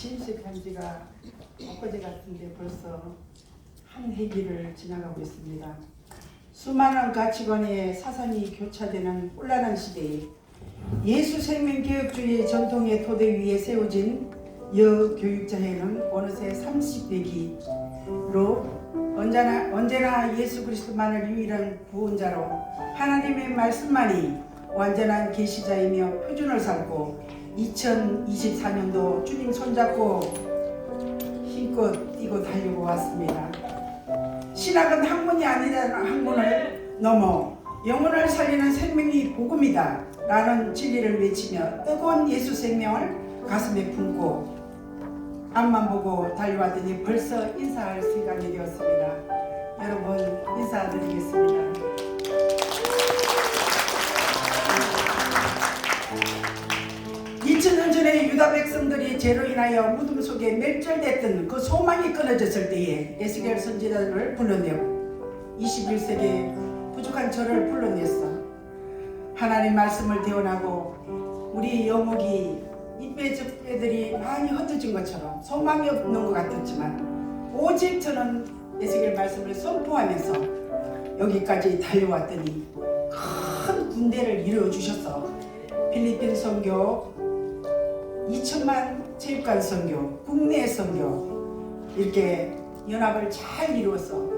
취임식한 지가 엊그제 같은데 벌써 한 해기를 지나가고 있습니다. 수많은 가치관의 사상이 교차되는 혼란한 시대에 예수 생명 교육주의 전통의 토대 위에 세워진 여교육자회는 어느새 30대기로 언제나, 언제나 예수 그리스도만을 유일한 구원자로 하나님의 말씀만이 완전한 계시자이며 표준을 삼고 2024년도 주님 손잡고 힘껏 뛰고 달리고 왔습니다. 신학은 학문이 아니라는 학문을 넘어 영혼을 살리는 생명이 복음이다 라는 진리를 외치며 뜨거운 예수 생명을 가슴에 품고 앞만 보고 달려왔더니 벌써 인사할 시간이 되었습니다. 여러분 인사드리겠습니다. 유다 백성들이 죄로 인하여 무덤 속에 멸절됐던 그 소망이 끊어졌을 때에 에스겔 선지자를 불러내고 21세기 부족한 저를 불러냈어. 하나님 말씀을 대원하고 우리 영옥이 이빼적배들이 많이 흩어진 것처럼 소망이 없는 것 같았지만 오직 저는 에스겔 말씀을 선포하면서 여기까지 달려왔더니 큰 군대를 이루어 주셔서 필리핀 선교 2천만 체육관 선교, 국내 선교 이렇게 연합을 잘 이루어서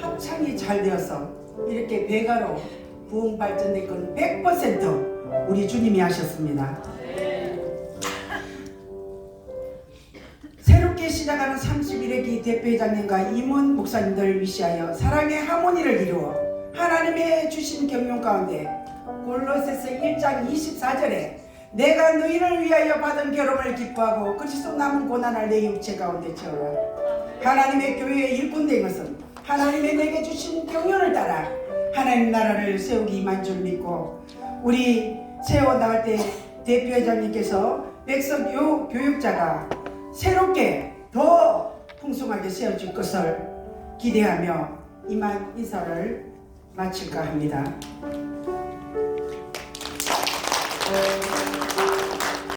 합창이 잘 되어서 이렇게 배가로 부흥 발전된 건 100% 우리 주님이 하셨습니다. 새롭게 시작하는 31회기 대표회장님과 임원 목사님들을 위시하여 사랑의 하모니를 이루어 하나님의 주신 경륜 가운데 골로새서 1장 24절에 내가 너희를 위하여 받은 결혼을 기뻐하고 그리스도 남은 고난을 내 육체 가운데 채워라 하나님의 교회의 일꾼된 것은 하나님의 내게 주신 경륜을 따라 하나님 나라를 세우기 임한 줄 믿고 우리 세워 나갈 때 대표회장님께서 요 교육자가 새롭게 더 풍성하게 세워질 것을 기대하며 이만 인사를 마칠까 합니다. 네.